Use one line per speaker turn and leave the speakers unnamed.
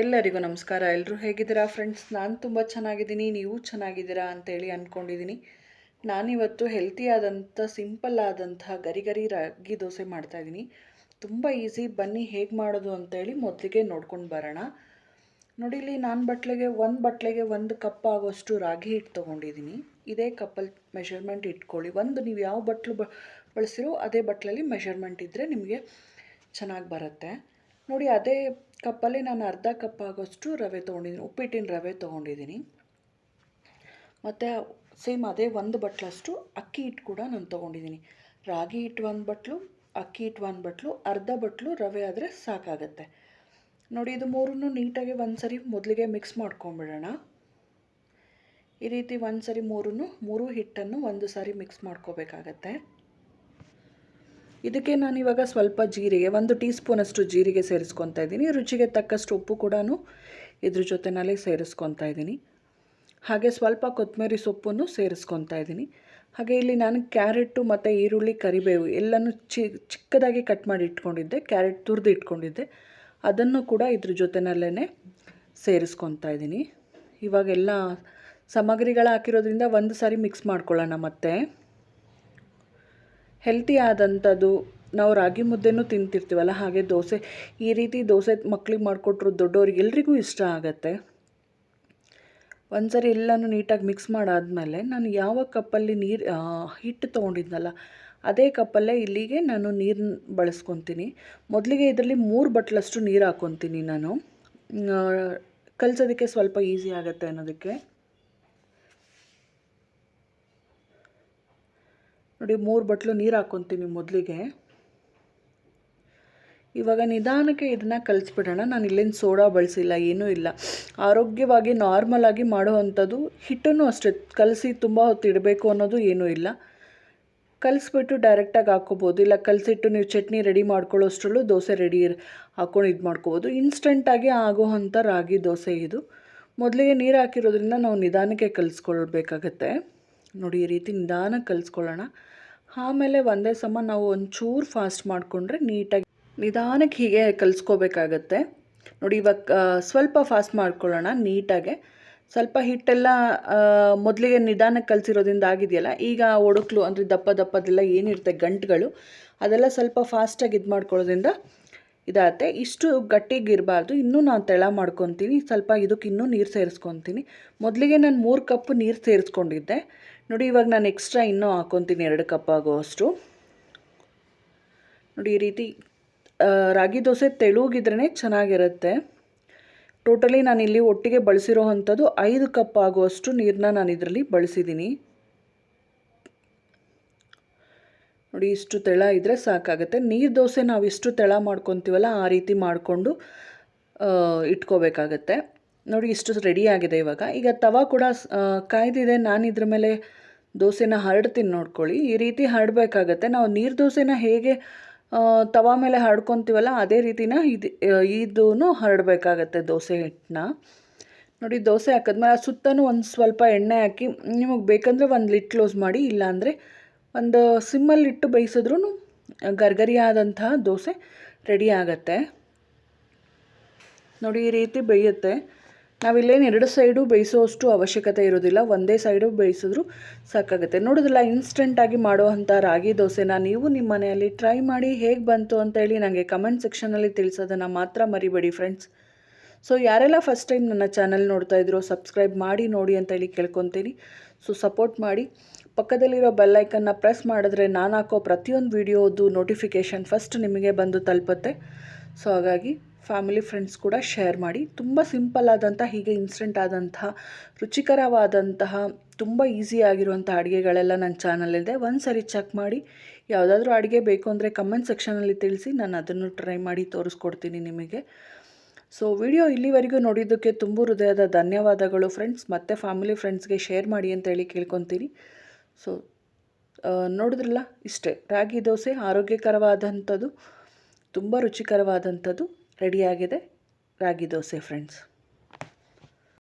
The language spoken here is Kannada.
ಎಲ್ಲರಿಗೂ ನಮಸ್ಕಾರ. ಎಲ್ಲರೂ ಹೇಗಿದ್ದೀರಾ ಫ್ರೆಂಡ್ಸ್ ನಾನು ತುಂಬ ಚೆನ್ನಾಗಿದ್ದೀನಿ. ನೀವು ಚೆನ್ನಾಗಿದ್ದೀರಾ ಅಂತೇಳಿ ಅಂದ್ಕೊಂಡಿದ್ದೀನಿ ನಾನಿವತ್ತು ಹೆಲ್ತಿ ಆದಂಥ ಸಿಂಪಲ್ ಗರಿ ಗರಿ ರಾಗಿ ದೋಸೆ ಮಾಡ್ತಾಯಿದ್ದೀನಿ ತುಂಬ ಈಸಿ ಬನ್ನಿ, ಹೇಗೆ ಮಾಡೋದು ಅಂತೇಳಿ ಮೊದಲಿಗೆ ನೋಡ್ಕೊಂಡು ಬರೋಣ. ನೋಡಿ, ಇಲ್ಲಿ ನಾನು ಬಟ್ಲೆಗೆ ಒಂದು ಬಟ್ಲೆಗೆ ಒಂದು ಕಪ್ ಆಗೋಷ್ಟು ರಾಗಿ ಹಿಟ್ಟು ತೊಗೊಂಡಿದ್ದೀನಿ. ಇದೇ ಕಪ್ಪಲ್ಲಿ ಮೆಷರ್ಮೆಂಟ್ ಇಟ್ಕೊಳ್ಳಿ. ಒಂದು, ನೀವು ಯಾವ ಬಟ್ಲು ಬಳಸಿರೋ ಅದೇ ಬಟ್ಲಲ್ಲಿ ಮೆಷರ್ಮೆಂಟ್ ಇದ್ದರೆ ನಿಮಗೆ ಚೆನ್ನಾಗಿ ಬರುತ್ತೆ. ನೋಡಿ, ಅದೇ ಕಪ್ಪಲ್ಲಿ ನಾನು ಅರ್ಧ ಕಪ್ ಆಗೋಷ್ಟು ರವೆ ತೊಗೊಂಡಿದ್ದೀನಿ. ಉಪ್ಪಿಟ್ಟಿನ ರವೆ ತೊಗೊಂಡಿದ್ದೀನಿ. ಮತ್ತು ಸೇಮ್ ಅದೇ ಒಂದು ಬಟ್ಲಷ್ಟು ಅಕ್ಕಿ ಹಿಟ್ಟು ಕೂಡ ನಾನು ತೊಗೊಂಡಿದ್ದೀನಿ. ರಾಗಿ ಹಿಟ್ಟು ಒಂದು ಬಟ್ಲು, ಅಕ್ಕಿ ಹಿಟ್ಟು ಒಂದು ಬಟ್ಲು, ಅರ್ಧ ಬಟ್ಲು ರವೆ ಆದರೆ ಸಾಕಾಗತ್ತೆ. ನೋಡಿ, ಇದು ಮೂರನ್ನು ನೀಟಾಗಿ ಒಂದು ಸರಿ ಮೊದಲಿಗೆ ಮಿಕ್ಸ್ ಮಾಡ್ಕೊಂಬಿಡೋಣ. ಈ ರೀತಿ ಒಂದು ಸರಿ ಮೂರನ್ನು, ಮೂರು ಹಿಟ್ಟನ್ನು ಒಂದು ಸಾರಿ ಮಿಕ್ಸ್ ಮಾಡ್ಕೋಬೇಕಾಗತ್ತೆ. ಇದಕ್ಕೆ ನಾನು ಇವಾಗ ಸ್ವಲ್ಪ ಜೀರಿಗೆ, ಒಂದು ಟೀ ಸ್ಪೂನಷ್ಟು ಜೀರಿಗೆ ಸೇರಿಸ್ಕೊತಾ ಇದ್ದೀನಿ. ರುಚಿಗೆ ತಕ್ಕಷ್ಟು ಉಪ್ಪು ಕೂಡ ಇದ್ರ ಜೊತೆನಲ್ಲೇ ಸೇರಿಸ್ಕೊತಾ ಇದ್ದೀನಿ. ಹಾಗೆ ಸ್ವಲ್ಪ ಕೊತ್ತಂಬರಿ ಸೊಪ್ಪನ್ನು ಸೇರಿಸ್ಕೊತಾ ಇದ್ದೀನಿ. ಹಾಗೆ ಇಲ್ಲಿ ನಾನು ಕ್ಯಾರೆಟು ಮತ್ತು ಈರುಳ್ಳಿ, ಕರಿಬೇವು ಎಲ್ಲನೂ ಚಿ, ಚಿಕ್ಕದಾಗಿ ಕಟ್ ಮಾಡಿ ಇಟ್ಕೊಂಡಿದ್ದೆ, ಕ್ಯಾರೆಟ್ ತುರಿದು ಇಟ್ಕೊಂಡಿದ್ದೆ. ಅದನ್ನು ಕೂಡ ಇದ್ರ ಜೊತೆನಲ್ಲೇ ಸೇರಿಸ್ಕೊತಾ ಇದ್ದೀನಿ. ಇವಾಗೆಲ್ಲ ಸಾಮಗ್ರಿಗಳು ಹಾಕಿರೋದ್ರಿಂದ ಒಂದು ಸಾರಿ ಮಿಕ್ಸ್ ಮಾಡ್ಕೊಳ್ಳೋಣ ಮತ್ತೆ. ಹೆಲ್ತಿ ಆದಂಥದ್ದು ನಾವು ರಾಗಿ ಮುದ್ದೆನೂ ತಿಂತಿರ್ತೀವಲ್ಲ, ಹಾಗೆ ದೋಸೆ. ಈ ರೀತಿ ದೋಸೆ ಮಕ್ಳಿಗೆ ಮಾಡಿಕೊಟ್ರು ದೊಡ್ಡವ್ರಿಗೆ ಎಲ್ರಿಗೂ ಇಷ್ಟ ಆಗುತ್ತೆ. ಒಂದ್ಸರಿ ಎಲ್ಲನೂ ನೀಟಾಗಿ ಮಿಕ್ಸ್ ಮಾಡಾದಮೇಲೆ ನಾನು ಯಾವ ಕಪ್ಪಲ್ಲಿ ನೀರು ಹಿಟ್ಟು ತೊಗೊಂಡಿದ್ನಲ್ಲ, ಅದೇ ಕಪ್ಪಲ್ಲೇ ಇಲ್ಲಿಗೆ ನಾನು ನೀರನ್ನ ಬಳಸ್ಕೊತೀನಿ. ಮೊದಲಿಗೆ ಇದರಲ್ಲಿ ಮೂರು ಬಟ್ಲಷ್ಟು ನೀರು ಹಾಕ್ಕೊತೀನಿ ನಾನು. ಕಲಿಸೋದಕ್ಕೆ ಸ್ವಲ್ಪ ಈಸಿ ಆಗುತ್ತೆ ಅನ್ನೋದಕ್ಕೆ. ನೋಡಿ, ಮೂರು ಬಟ್ಲು ನೀರು ಹಾಕ್ಕೊತೀನಿ ಮೊದಲಿಗೆ. ಇವಾಗ ನಿಧಾನಕ್ಕೆ ಇದನ್ನು ಕಲಿಸ್ಬಿಡೋಣ. ನಾನು ಇಲ್ಲಿಂದ ಸೋಡಾ ಬಳಸಿಲ್ಲ, ಏನೂ ಇಲ್ಲ. ಆರೋಗ್ಯವಾಗಿ ನಾರ್ಮಲಾಗಿ ಮಾಡುವಂಥದ್ದು ಹಿಟ್ಟನ್ನು ಅಷ್ಟೇ. ಕಲಸಿ ತುಂಬ ಹೊತ್ತು ಇಡಬೇಕು ಅನ್ನೋದು ಏನೂ ಇಲ್ಲ. ಕಲಿಸ್ಬಿಟ್ಟು ಡೈರೆಕ್ಟಾಗಿ ಹಾಕ್ಕೋಬೋದು ಇಲ್ಲ, ಕಲಸಿಟ್ಟು ನೀವು ಚಟ್ನಿ ರೆಡಿ ಮಾಡ್ಕೊಳ್ಳೋಷ್ಟರಲ್ಲು ದೋಸೆ ರೆಡಿ ಹಾಕ್ಕೊಂಡು ಇದು ಮಾಡ್ಕೋಬೋದು. ಇನ್ಸ್ಟೆಂಟಾಗಿ ಆಗೋವಂಥ ರಾಗಿ ದೋಸೆ ಇದು. ಮೊದಲಿಗೆ ನೀರು ಹಾಕಿರೋದ್ರಿಂದ ನಾವು ನಿಧಾನಕ್ಕೆ ಕಲಿಸ್ಕೊಳ್ಬೇಕಾಗತ್ತೆ. ನೋಡಿ, ಈ ರೀತಿ ನಿಧಾನಕ್ಕೆ ಕಲಿಸ್ಕೊಳ್ಳೋಣ. ಆಮೇಲೆ ಒಂದೇ ಸಮ ನಾವು ಒಂಚೂರು ಫಾಸ್ಟ್ ಮಾಡಿಕೊಂಡ್ರೆ ನೀಟಾಗಿ ನಿಧಾನಕ್ಕೆ ಹೀಗೆ ಕಲಿಸ್ಕೋಬೇಕಾಗತ್ತೆ. ನೋಡಿ ಇವಾಗ ಸ್ವಲ್ಪ ಫಾಸ್ಟ್ ಮಾಡ್ಕೊಳ್ಳೋಣ ನೀಟಾಗೆ. ಸ್ವಲ್ಪ ಹಿಟ್ಟೆಲ್ಲ ಮೊದಲಿಗೆ ನಿಧಾನಕ್ಕೆ ಕಲಿಸಿರೋದ್ರಿಂದ ಆಗಿದೆಯಲ್ಲ, ಈಗ ಒಡಕ್ಲು ಅಂದರೆ ದಪ್ಪ ದಪ್ಪದೆಲ್ಲ ಏನಿರುತ್ತೆ ಗಂಟುಗಳು, ಅದೆಲ್ಲ ಸ್ವಲ್ಪ ಫಾಸ್ಟಾಗಿ ಇದು ಮಾಡ್ಕೊಳ್ಳೋದ್ರಿಂದ ಇದಾಗುತ್ತೆ. ಇಷ್ಟು ಗಟ್ಟಿಗಿರಬಾರ್ದು. ಇನ್ನೂ ನಾನು ತೆಳ ಮಾಡ್ಕೊತೀನಿ. ಸ್ವಲ್ಪ ಇದಕ್ಕೆ ಇನ್ನೂ ನೀರು ಸೇರಿಸ್ಕೊತೀನಿ. ಮೊದಲಿಗೆ ನಾನು ಮೂರು ಕಪ್ ನೀರು ಸೇರಿಸ್ಕೊಂಡಿದ್ದೆ. ನೋಡಿ, ಇವಾಗ ನಾನು ಎಕ್ಸ್ಟ್ರಾ ಇನ್ನೂ ಹಾಕ್ಕೊತೀನಿ ಎರಡು ಕಪ್ ಆಗೋವಷ್ಟು. ನೋಡಿ, ಈ ರೀತಿ ರಾಗಿ ದೋಸೆ ತೆಳುಗಿದ್ರೇ ಚೆನ್ನಾಗಿರುತ್ತೆ. ಟೋಟಲಿ ನಾನಿಲ್ಲಿ ಒಟ್ಟಿಗೆ ಬಳಸಿರೋ ಅಂಥದ್ದು ಐದು ಕಪ್ ಆಗುವಷ್ಟು ನೀರನ್ನ ನಾನು ಇದರಲ್ಲಿ ಬಳಸಿದ್ದೀನಿ ನೋಡಿ, ಇಷ್ಟು ತೆಳ ಇದ್ದರೆ ಸಾಕಾಗುತ್ತೆ. ನೀರು ದೋಸೆ ನಾವು ಇಷ್ಟು ತೆಳ ಮಾಡ್ಕೊತೀವಲ್ಲ, ಆ ರೀತಿ ಮಾಡಿಕೊಂಡು ಇಟ್ಕೋಬೇಕಾಗತ್ತೆ. ನೋಡಿ, ಇಷ್ಟು ರೆಡಿ ಆಗಿದೆ ಇವಾಗ. ಈಗ ತವ ಕೂಡ ಕಾಯ್ದಿದೆ. ನಾನು ಇದ್ರ ಮೇಲೆ ದೋಸೆನ ಹರಡ್ತೀನಿ ನೋಡ್ಕೊಳ್ಳಿ. ಈ ರೀತಿ ಹರಡಬೇಕಾಗತ್ತೆ. ನಾವು ನೀರು ದೋಸೆನ ಹೇಗೆ ತವ ಮೇಲೆ ಹರಡ್ಕೊತೀವಲ್ಲ, ಅದೇ ರೀತಿನ ಇದು ಇದೂ ಹರಡಬೇಕಾಗತ್ತೆ ದೋಸೆ ಹಿಟ್ಟನ್ನ ನೋಡಿ, ದೋಸೆ ಹಾಕಿದ್ಮೇಲೆ ಸುತ್ತಲೂ ಒಂದು ಸ್ವಲ್ಪ ಎಣ್ಣೆ ಹಾಕಿ, ನಿಮಗೆ ಬೇಕಂದರೆ ಒಂದು ಲಿಟ್ ಕ್ಲೋಸ್ ಮಾಡಿ, ಇಲ್ಲಾಂದರೆ ಒಂದು ಸಿಮ್ಮಲ್ಲಿ ಇಟ್ಟು ಬೇಯಿಸಿದ್ರೂ ಗರ್ಗರಿಯಾದಂತಹ ದೋಸೆ ರೆಡಿ ಆಗತ್ತೆ. ನೋಡಿ, ಈ ರೀತಿ ಬೇಯುತ್ತೆ. ನಾವಿಲ್ಲೇನು ಎರಡು ಸೈಡು ಬೇಯಿಸೋಷ್ಟು ಅವಶ್ಯಕತೆ ಇರೋದಿಲ್ಲ. ಒಂದೇ ಸೈಡು ಬೇಯಿಸಿದ್ರು ಸಾಕಾಗುತ್ತೆ. ನೋಡೋದಿಲ್ಲ ಇನ್ಸ್ಟೆಂಟಾಗಿ ಮಾಡುವಂಥ ರಾಗಿ ದೋಸೆನ ನೀವು ನಿಮ್ಮ ಮನೆಯಲ್ಲಿ ಟ್ರೈ ಮಾಡಿ ಹೇಗೆ ಬಂತು ಅಂತೇಳಿ ನನಗೆ ಕಮೆಂಟ್ ಸೆಕ್ಷನಲ್ಲಿ ತಿಳಿಸೋದನ್ನು ಮಾತ್ರ ಮರಿಬೇಡಿ ಫ್ರೆಂಡ್ಸ್ ಸೊ ಯಾರೆಲ್ಲ ಫಸ್ಟ್ ಟೈಮ್ ನನ್ನ ಚಾನಲ್ ನೋಡ್ತಾ ಇದ್ರು ಸಬ್ಸ್ಕ್ರೈಬ್ ಮಾಡಿ, ನೋಡಿ ಅಂತೇಳಿ ಕೇಳ್ಕೊತೀನಿ. ಸೊ ಸಪೋರ್ಟ್ ಮಾಡಿ. ಪಕ್ಕದಲ್ಲಿರೋ ಬೆಲ್ಲೈಕನ್ನ ಪ್ರೆಸ್ ಮಾಡಿದ್ರೆ ನಾನು ಹಾಕೋ ಪ್ರತಿಯೊಂದು ವಿಡಿಯೋದು ನೋಟಿಫಿಕೇಷನ್ ಫಸ್ಟ್ ನಿಮಗೆ ಬಂದು ತಲುಪುತ್ತೆ. ಸೊ ಹಾಗಾಗಿ ಫ್ಯಾಮಿಲಿ ಫ್ರೆಂಡ್ಸ್ ಕೂಡ ಶೇರ್ ಮಾಡಿ. ತುಂಬ ಸಿಂಪಲ್ ಆದಂಥ, ಹೀಗೆ ಇನ್ಸ್ಟೆಂಟ್ ಆದಂತಹ ರುಚಿಕರವಾದಂತಹ, ತುಂಬ ಈಸಿ ಆಗಿರುವಂಥ ಅಡುಗೆಗಳೆಲ್ಲ ನನ್ನ ಚಾನಲಿದೆ ಒಂದು ಸರಿ ಚೆಕ್ ಮಾಡಿ. ಯಾವುದಾದ್ರೂ ಅಡುಗೆ ಬೇಕು ಅಂದರೆ ಕಮೆಂಟ್ ಸೆಕ್ಷನಲ್ಲಿ ತಿಳಿಸಿ, ನಾನು ಅದನ್ನು ಟ್ರೈ ಮಾಡಿ ತೋರಿಸ್ಕೊಡ್ತೀನಿ ನಿಮಗೆ. ಸೊ ವಿಡಿಯೋ ಇಲ್ಲಿವರೆಗೂ ನೋಡಿದ್ದಕ್ಕೆ ತುಂಬ ಹೃದಯದ ಧನ್ಯವಾದಗಳು ಫ್ರೆಂಡ್ಸ್ ಮತ್ತು ಫ್ಯಾಮಿಲಿ ಫ್ರೆಂಡ್ಸ್ಗೆ ಶೇರ್ ಮಾಡಿ ಅಂತೇಳಿ ಕೇಳ್ಕೊತೀನಿ. ಸೊ ನೋಡಿದ್ರಲ್ಲ ಇಷ್ಟೇ. ರಾಗಿ ದೋಸೆ ಆರೋಗ್ಯಕರವಾದಂಥದ್ದು ತುಂಬ ರುಚಿಕರವಾದಂಥದ್ದು ರೆಡಿಯಾಗಿದೆ ರಾಗಿ ದೋಸೆ ಫ್ರೆಂಡ್ಸ್